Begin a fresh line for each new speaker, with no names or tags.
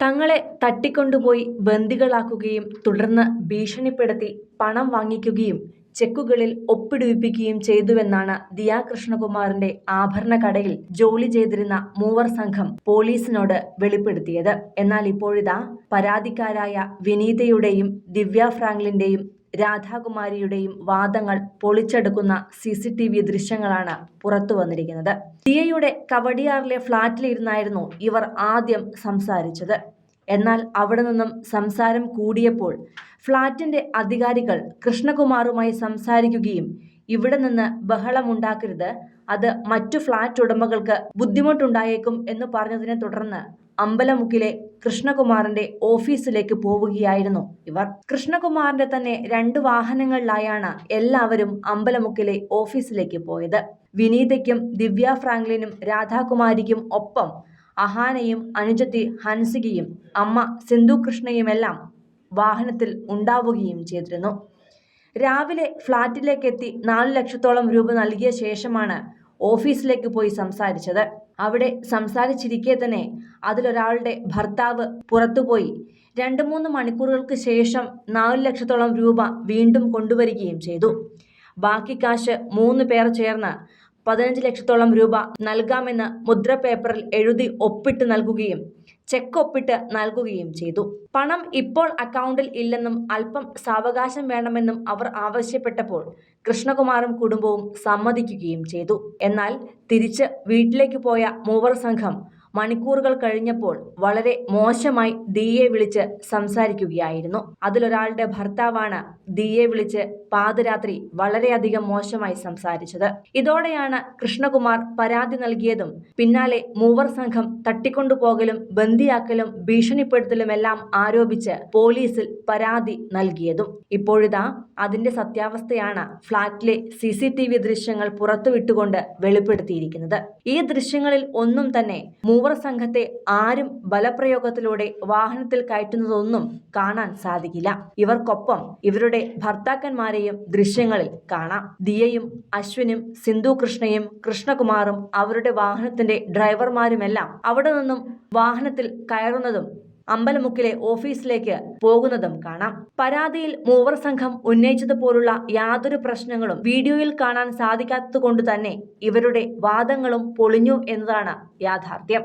തങ്ങളെ തട്ടിക്കൊണ്ടുപോയി ബന്ദികളാക്കുകയും തുടർന്ന് ഭീഷണിപ്പെടുത്തി പണം വാങ്ങിക്കുകയും ചെക്കുകളിൽ ഒപ്പിടുവിപ്പിക്കുകയും ചെയ്തുവെന്നാണ് ദിയാ കൃഷ്ണകുമാറിന്റെ ആഭരണ കടയിൽ ജോലി ചെയ്തിരുന്ന മൂവർ സംഘം പോലീസിനോട് വെളിപ്പെടുത്തിയത്. എന്നാൽ ഇപ്പോഴിതാ പരാതിക്കാരായ വിനീതയുടെയും ദിവ്യ ഫ്രാങ്ക്ലിന്റെയും രാധാകുമാരിയുടെയും വാദങ്ങൾ പൊളിച്ചെടുക്കുന്ന സി സി ടി വി ദൃശ്യങ്ങളാണ് പുറത്തു വന്നിരിക്കുന്നത്. ദിയയുടെ കവടിയാറിലെ ഫ്ളാറ്റിലിരുന്നായിരുന്നു ഇവർ ആദ്യം സംസാരിച്ചത്. എന്നാൽ അവിടെ നിന്നും സംസാരം കൂടിയപ്പോൾ ഫ്ളാറ്റിന്റെ അധികാരികൾ കൃഷ്ണകുമാറുമായി സംസാരിക്കുകയും ഇവിടെ നിന്ന് ബഹളമുണ്ടാക്കരുത് അത് മറ്റു ഫ്ളാറ്റ് ഉടമകൾക്ക് ബുദ്ധിമുട്ടുണ്ടായേക്കും എന്ന് പറഞ്ഞതിനെ തുടർന്ന് അമ്പലമുക്കിലെ കൃഷ്ണകുമാറിന്റെ ഓഫീസിലേക്ക് പോവുകയായിരുന്നു ഇവർ. കൃഷ്ണകുമാറിന്റെ തന്നെ രണ്ട് വാഹനങ്ങളിലായാണ് എല്ലാവരും അമ്പലമുക്കിലെ ഓഫീസിലേക്ക് പോയത്. വിനീതയ്ക്കും ദിവ്യ ഫ്രാങ്ക്ലിനും രാധാകുമാരിക്കും ഒപ്പം അഹാനയും അനുജത്തി ഹൻസികയും അമ്മ സിന്ധു കൃഷ്ണയുമെല്ലാം വാഹനത്തിൽ ഉണ്ടാവുകയും ചെയ്തിരുന്നു. രാവിലെ ഫ്ളാറ്റിലേക്കെത്തി നാല് ലക്ഷത്തോളം രൂപ നൽകിയ ശേഷമാണ് ഓഫീസിലേക്ക് പോയി സംസാരിച്ചത്. അവിടെ സംസാരിച്ചിരിക്കെ തന്നെ അതിലൊരാളുടെ ഭർത്താവ് പുറത്തുപോയി. രണ്ട് മൂന്ന് മണിക്കൂറുകൾക്ക് ശേഷം നാല് ലക്ഷത്തോളം രൂപ വീണ്ടും കൊണ്ടുവരികയും ചെയ്തു. ബാക്കി കാശ് മൂന്ന് പേർ ചേർന്ന് പതിനഞ്ച് ലക്ഷത്തോളം രൂപ നൽകാമെന്ന് മുദ്ര പേപ്പറിൽ എഴുതി ഒപ്പിട്ട് നൽകുകയും ചെക്ക് ഒപ്പിട്ട് നൽകുകയും ചെയ്തു. പണം ഇപ്പോൾ അക്കൗണ്ടിൽ ഇല്ലെന്നും അല്പം സാവകാശം വേണമെന്നും അവർ ആവശ്യപ്പെട്ടപ്പോൾ കൃഷ്ണകുമാറും കുടുംബവും സമ്മതിക്കുകയും ചെയ്തു. എന്നാൽ തിരിച്ച് വീട്ടിലേക്ക് പോയ മൂവർ സംഘം മണിക്കൂറുകൾ കഴിഞ്ഞപ്പോൾ വളരെ മോശമായി ദിയെ വിളിച്ച് സംസാരിക്കുകയായിരുന്നു. അതിലൊരാളുടെ ഭർത്താവാണ് ദിയെ വിളിച്ച് പാതിരാത്രി വളരെയധികം മോശമായി സംസാരിച്ചത്. ഇതോടെയാണ് കൃഷ്ണകുമാർ പരാതി നൽകിയതും പിന്നാലെ മൂവർ സംഘം തട്ടിക്കൊണ്ടുപോകലും ബന്ദിയാക്കലും ഭീഷണിപ്പെടുത്തലുമെല്ലാം ആരോപിച്ച് പോലീസിൽ പരാതി നൽകിയതും. ഇപ്പോഴിതാ അതിന്റെ സത്യാവസ്ഥയാണ് ഫ്ളാറ്റിലെ സി സി ടി വി ദൃശ്യങ്ങൾ പുറത്തുവിട്ടുകൊണ്ട് വെളിപ്പെടുത്തിയിരിക്കുന്നത്. ഈ ദൃശ്യങ്ങളിൽ ഒന്നും തന്നെ മൂവർ സംഘത്തെ ആരും ബലപ്രയോഗത്തിലൂടെ വാഹനത്തിൽ കയറ്റുന്നതൊന്നും കാണാൻ സാധിക്കില്ല. ഇവർക്കൊപ്പം ഇവരുടെ ഭർത്താക്കന്മാരെയും ദൃശ്യങ്ങളിൽ കാണാം. ദിയയും അശ്വിനും സിന്ധു കൃഷ്ണയും കൃഷ്ണകുമാറും അവരുടെ വാഹനത്തിന്റെ ഡ്രൈവർമാരുമെല്ലാം അവിടെ നിന്നും വാഹനത്തിൽ കയറുന്നതും അമ്പലമുക്കിലെ ഓഫീസിലേക്ക് പോകുന്നതും കാണാം. പരാതിയിൽ മൂവർ സംഘം ഉന്നയിച്ചതുപോലുള്ള യാതൊരു പ്രശ്നങ്ങളും വീഡിയോയിൽ കാണാൻ സാധിക്കാത്തതുകൊണ്ട് തന്നെ ഇവരുടെ വാദങ്ങളും പൊളിഞ്ഞു എന്നതാണ് യാഥാർത്ഥ്യം.